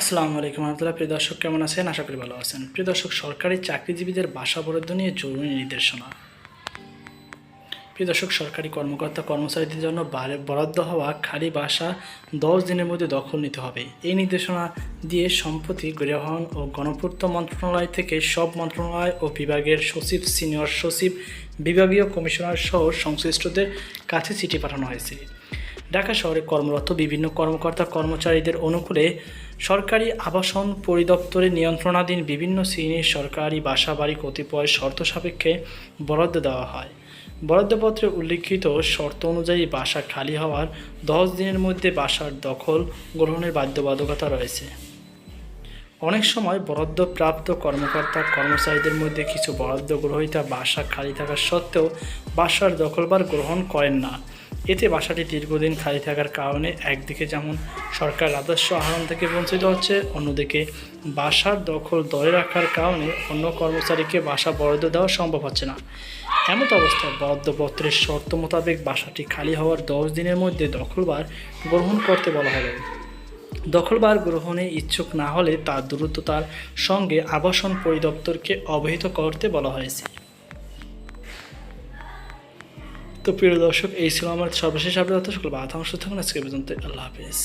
আসসালামু আলাইকুম রহমতুল্লাহ। প্রিয় দর্শক, কেমন আছেন? আশা করি ভালো আছেন। প্রিয় দর্শক, সরকারি চাকরিজীবীদের বাসা বরাদ্দ নিয়ে জরুরি নির্দেশনা। প্রিয় দর্শক, সরকারি কর্মকর্তা কর্মচারীদের জন্য বরাদ্দ হওয়া খালি বাসা দশ দিনের মধ্যে দখল নিতে হবে। এই নির্দেশনা দিয়ে সম্প্রতি গৃহায়ন ও গণপূর্ত মন্ত্রণালয় থেকে সব মন্ত্রণালয় ও বিভাগের সচিব, সিনিয়র সচিব, বিভাগীয় কমিশনার সহ সংশ্লিষ্টদের কাছে চিঠি পাঠানো হয়েছে। ঢাকা শহরে কর্মরত বিভিন্ন কর্মকর্তা কর্মচারীদের অনুকূলে সরকারি আবাসন পরিদপ্তরের নিয়ন্ত্রণাধীন বিভিন্ন শ্রেণির সরকারি বাসাবাড়ি কতিপয় শর্ত সাপেক্ষে বরাদ্দ দেওয়া হয়। বরাদ্দপত্রে উল্লিখিত শর্ত অনুযায়ী বাসা খালি হওয়ার দশ দিনের মধ্যে বাসার দখল গ্রহণের বাধ্যবাধকতা রয়েছে। অনেক সময় বরাদ্দপ্রাপ্ত কর্মকর্তা কর্মচারীদের মধ্যে কিছু বরাদ্দ গ্রহীতা বাসা খালি থাকা সত্ত্বেও বাসার দখলবার গ্রহণ করেন না। এতে বাসাটি দীর্ঘদিন খালি থাকার কারণে একদিকে যেমন সরকার রাজস্ব আহরণ থেকে বঞ্চিত হচ্ছে, অন্যদিকে বাসার দখল ধরে রাখার কারণে অন্য কর্মচারীকে বাসা বরাদ্দ দেওয়া সম্ভব হচ্ছে না। এমত অবস্থায় বরাদ্দপত্রের শর্ত মোতাবেক বাসাটি খালি হওয়ার দশ দিনের মধ্যে দখলবার গ্রহণ করতে বলা হবে দখলবার গ্রহণে ইচ্ছুক না হলে তার দ্রুততার সঙ্গে আবাসন পরিদপ্তরকে অবহিত করতে বলা হয়েছে। তো প্রিয় দর্শক, এই ছিল আমার সর্বশেষ আপডেট। সকল বাধা অংশ থাকুন। আজকে পর্যন্ত আল্লাহ হাফিজ।